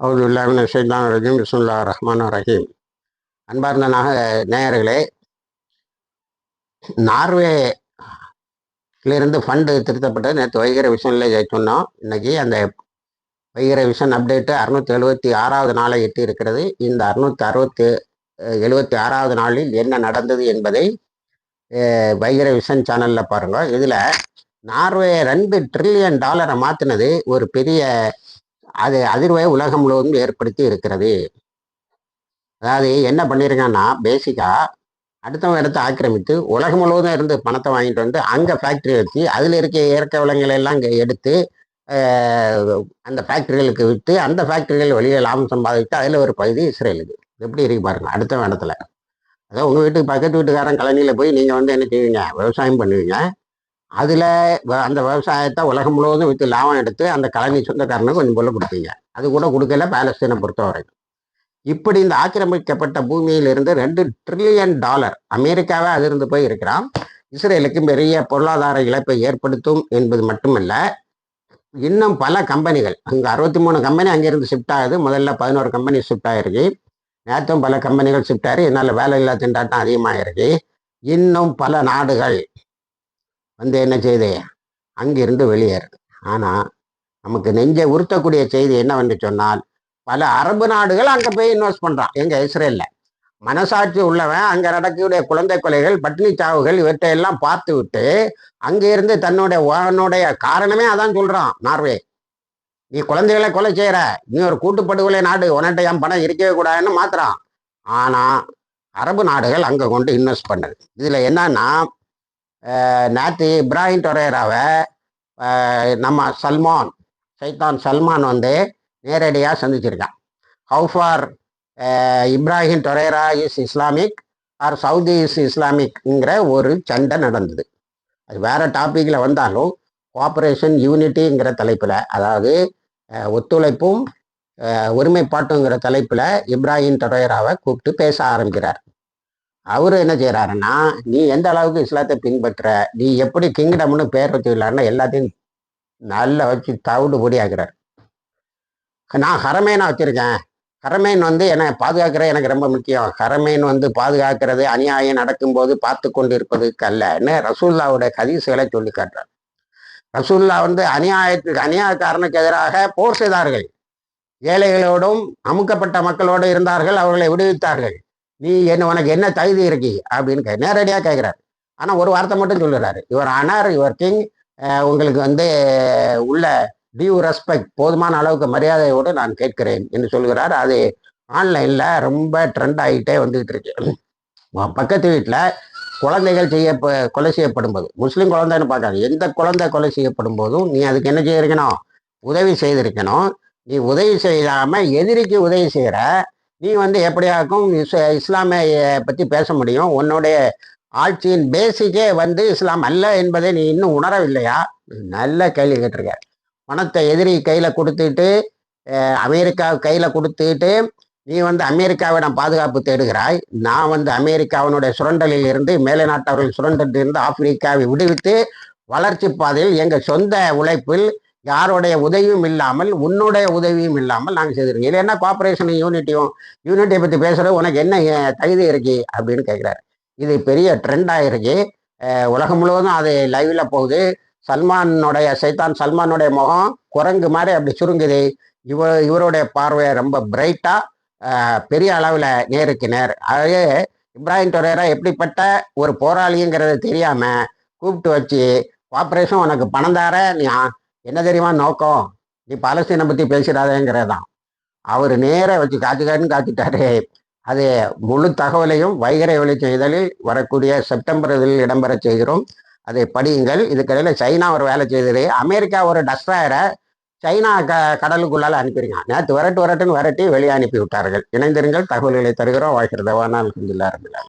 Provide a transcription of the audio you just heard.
அவுது இல்லாமின் ரஜீம். பிஸ்முல்லா ரஹ்மான் ரஹீம். அன்பார்ந்த நாக நேயர்களே நார்வேலிருந்து ஃபண்டு திருத்தப்பட்டது. நேற்று வைகிற விஷனில் சொன்னோம். இன்னைக்கு அந்த வைகிற விஷன் அப்டேட்டு அறுநூத்தி எழுபத்தி ஆறாவது நாளை எட்டி இருக்கிறது இந்த அறுநூத்தி அறுபத்தி எழுபத்தி ஆறாவது நாளில் என்ன நடந்தது என்பதை வைகிற விஷன் சேனலில் பாருங்கள் இதில் நார்வே ரெண்டு ட்ரில்லியன் டாலரை மாற்றினது ஒரு பெரிய அது அதிர்வை உலகம் முழுவதும் ஏற்படுத்தி இருக்கிறது. அதாவது என்ன பண்ணியிருக்காங்கன்னா பேசிக்காக அடுத்தவங்க இடத்த ஆக்கிரமித்து உலகம் முழுவதும் இருந்து பணத்தை வாங்கிட்டு வந்து அங்கே ஃபேக்ட்ரி வச்சு அதில் இருக்க இயற்கை வளங்களை எல்லாம் இங்கே எடுத்து அந்த ஃபேக்ட்ரிகளுக்கு விட்டு அந்த ஃபேக்ட்ரிகள் வெளியே லாபம் சம்பாதித்து அதில் ஒரு பகுதி இஸ்ரேலுக்கு எப்படி இருக்கு பாருங்க அடுத்த இடத்துல. அதான் உங்கள் வீட்டுக்கு பக்கத்து வீட்டுக்காரன் கழனியில் போய் நீங்கள் வந்து என்ன செய்வீங்க? விவசாயம் பண்ணுவீங்க. அதில் அந்த விவசாயத்தை உலகம் முழுவதும் விற்று லாபம் எடுத்து அந்த கலனி சொந்தக்காரனுக்கு கொஞ்சம் பொருள் கொடுப்பீங்க. அது கூட கொடுக்கல பாலஸ்தீனை பொறுத்தவரைக்கும். இப்படி இந்த ஆக்கிரமிக்கப்பட்ட பூமியிலிருந்து ரெண்டு ட்ரில்லியன் டாலர் அமெரிக்காவே அதிர்ந்து போய் இருக்கிறான். இஸ்ரேலுக்கு பெரிய பொருளாதார இழப்பை ஏற்படுத்தும் என்பது மட்டுமல்ல இன்னும் பல கம்பெனிகள் அங்கே அறுபத்தி மூணு கம்பெனி அங்கேருந்து ஷிஃப்ட் ஆகுது. முதல்ல பதினோரு கம்பெனி ஷிஃப்ட் ஆகிருக்கு நேற்றும் பல கம்பெனிகள் ஷிஃப்ட் ஆகி என்னால் வேலை இல்லா திண்டாட்டம் அதிகமாகிருக்கு இன்னும் பல நாடுகள் வந்து என்ன செய்யுது அங்கிருந்து வெளியேறுது ஆனால் நமக்கு நெஞ்சை உறுத்தக்கூடிய செய்தி என்னவென்று சொன்னால் பல அரபு நாடுகள் அங்கே போய் இன்வெஸ்ட் பண்ணுறான் எங்கள் இஸ்ரேலில். மனசாட்சி உள்ளவன் அங்கே நடக்கக்கூடிய குழந்தை கொலைகள் பட்டினி சாவுகள் இவற்றையெல்லாம் பார்த்து விட்டு அங்கே இருந்து தன்னுடைய உன்னுடைய காரணமே அதான் சொல்கிறான் நார்வே. நீ குழந்தைகளை கொலை செய்கிற நீ ஒரு கூட்டுப்படுகொலை நாடு. உன்கிட்ட என் பணம் இருக்கவே கூடாதுன்னு மாத்துறான். ஆனால் அரபு நாடுகள் அங்கே கொண்டு இன்வெஸ்ட் பண்ணுது. இதில் என்னன்னா நேற்று இப்ராஹிம் டொரேராவை நம்ம சல்மான் சைத்தான் சல்மான் வந்து நேரடியாக சந்திச்சிருக்கான். How far Ibrahim Traore is Islamic or Saudi is இஸ்லாமிக்ங்கிற ஒரு சண்டை நடந்தது. அது வேற டாப்பிக்கில் வந்தாலும் கோஆப்ரேஷன் யூனிட்டிங்கிற தலைப்பில் அதாவது ஒத்துழைப்பும் ஒருமைப்பாட்டுங்கிற தலைப்பில் இப்ராஹிம் டொரேராவை கூப்பிட்டு பேச ஆரம்பிக்கிறார். அவர் என்ன செய்கிறாருன்னா நீ எந்த அளவுக்கு இஸ்லாத்தை பின்பற்ற நீ எப்படி கிங்டம்னு பேர் வச்சுக்கலான்னா எல்லாத்தையும் நல்லா வச்சு தவிடு பொடியாக்குறார். நான் ஹரமேனா வச்சுருக்கேன். ஹரமேன் வந்து என்னை பாதுகாக்கிறது எனக்கு ரொம்ப முக்கியம். ஹரமேன் வந்து பாதுகாக்கிறது அநியாயம் நடக்கும்போது பார்த்து கொண்டு இருப்பதுக்கு அல்லன்னு ரசூல்லாவுடைய கதீசுகளை சொல்லி காட்டுறார். ரசூல்லா வந்து அநியாயத்துக்கு அநியாயக்காரனுக்கு எதிராக போர் செய்தார்கள். ஏழைகளோடும் அமுக்கப்பட்ட மக்களோடு இருந்தார்கள் அவர்களை விடுவித்தார்கள். நீ என்ன உனக்கு என்ன தகுதி இருக்கு? அப்படின்னு கே நேரடியாக கேட்குறாரு ஆனால் ஒரு வார்த்தை மட்டும் சொல்லுறாரு. இவர் ஆனார் இவர் கிங் உங்களுக்கு வந்து உள்ள டியூ ரெஸ்பெக்ட் போதுமான அளவுக்கு மரியாதையோடு நான் கேட்கிறேன் என்று சொல்கிறார் அது ஆன்லைனில் ரொம்ப ட்ரெண்ட் ஆகிட்டே வந்துகிட்டு இருக்கு. பக்கத்து வீட்டில் குழந்தைகள் செய்ய கொலை செய்யப்படும் போது முஸ்லீம் குழந்தைன்னு பார்க்காது எந்த குழந்தை கொலை செய்யப்படும் போதும் நீ அதுக்கு என்ன செய்திருக்கணும்? உதவி செய்திருக்கணும். நீ உதவி செய்யாமல் எதிரிக்கு உதவி செய்கிற நீ வந்து எப்படியாக்கும் இஸ் இஸ்லாமிய பற்றி பேச முடியும். உன்னுடைய ஆட்சியின் பேசிக்கே வந்து இஸ்லாம் அல்ல என்பதை நீ இன்னும் உணரவில்லையா? நல்ல கேள்வி கேட்டிருக்க. பணத்தை எதிரி கையில் கொடுத்துட்டு அமெரிக்கா கையில் கொடுத்துட்டு நீ வந்து அமெரிக்காவிடம் பாதுகாப்பு தேடுகிறாய். நான் வந்து அமெரிக்காவினுடைய சுரண்டலில் இருந்து மேலை நாட்டவர்கள் சுரண்டலில் இருந்து ஆப்பிரிக்காவை விடுவித்து வளர்ச்சி பாதையில் எங்கள் சொந்த உழைப்பில் யாருடைய உதவியும் இல்லாமல் உன்னுடைய உதவியும் இல்லாமல் நாங்கள் செய்திருக்கோம். இது என்ன கோஆப்ரேஷனும் யூனிட்டியும் யூனிட்டியை பற்றி பேசுகிறது உனக்கு என்ன தகுதி இருக்கு? அப்படின்னு கேட்குறாரு இது பெரிய ட்ரெண்டாக இருக்கு. உலகம் முழுவதும் அது லைவ்ல போகுது. சல்மானுடைய சைத்தான் சல்மானுடைய முகம் குரங்கு மாதிரி அப்படி சுருங்குது. இவ இவருடைய பார்வை ரொம்ப பிரைட்டாக பெரிய அளவில் நேருக்கு நேர் அதே இப்ராஹிம் டொரேரா எப்படிப்பட்ட ஒரு போராளிங்கிறது தெரியாமல் கூப்பிட்டு வச்சு கோஆப்ரேஷன் உனக்கு பணம் தார நீ என்ன தெரியுமா நோக்கம்? நீ பாலஸ்தீனை பற்றி பேசிடாதேங்கிறது தான் அவர் நேராக வச்சு காத்துக்காருன்னு காத்துட்டாரு அது முழு தகவலையும் வைகரை வழி செய்தலில் வரக்கூடிய செப்டம்பர் இதில் இடம்பெற செய்கிறோம். அதை படியுங்கள். இதுக்கடையில் சைனா ஒரு வேலை செய்தது. அமெரிக்கா ஒரு டஸ்டாயரை சைனா க கடலுக்குள்ளால் அனுப்பியிருக்கான் நேற்று விரட்டு விரட்டுன்னு விரட்டி வெளியே அனுப்பி விட்டார்கள். இணைந்திருங்கள். தகவல்களை தருகிறோம். வாழ்கிறதவானால் அல்ஹம்துலில்லாஹ் ரபில்